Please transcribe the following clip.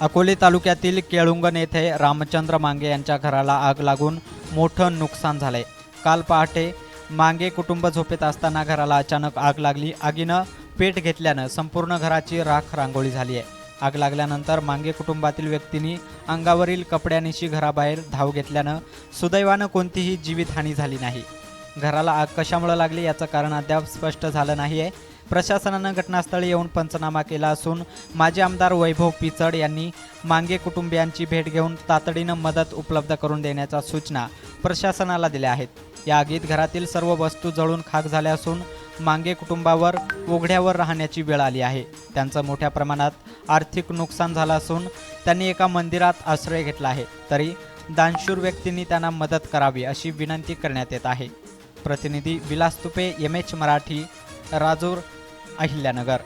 अकोले तालुक्यातील केळुंगण येथे रामचंद्र मांगे यांच्या घराला आग लागून मोठं नुकसान झालंय. काल पहाटे मांगे कुटुंब झोपेत असताना घराला अचानक आग लागली. आगीनं पेट घेतल्यानं संपूर्ण घराची राख रांगोळी झाली आहे. आग लागल्यानंतर मांगे कुटुंबातील व्यक्तींनी अंगावरील कपड्यानिशी घराबाहेर धाव घेतल्यानं सुदैवानं कोणतीही जीवितहानी झाली नाही. घराला आग कशामुळे लागली याचं कारण अद्याप स्पष्ट झालं नाही आहे प्रशासनानं घटनास्थळी येऊन पंचनामा केला असून माजी आमदार वैभव पिचड यांनी मांगे कुटुंबियांची भेट घेऊन तातडीनं मदत उपलब्ध करून देण्याच्या सूचना प्रशासनाला दिल्या आहेत. या आगीत घरातील सर्व वस्तू जळून खाक झाल्या असून मांगे कुटुंबावर उघड्यावर राहण्याची वेळ आली आहे. त्यांचं मोठ्या प्रमाणात आर्थिक नुकसान झालं असून त्यांनी एका मंदिरात आश्रय घेतला आहे. तरी दानशूर व्यक्तींनी त्यांना मदत करावी अशी विनंती करण्यात येत आहे. प्रतिनिधी विलास तुपे एम एच मराठी राजूर अहिल्यानगर.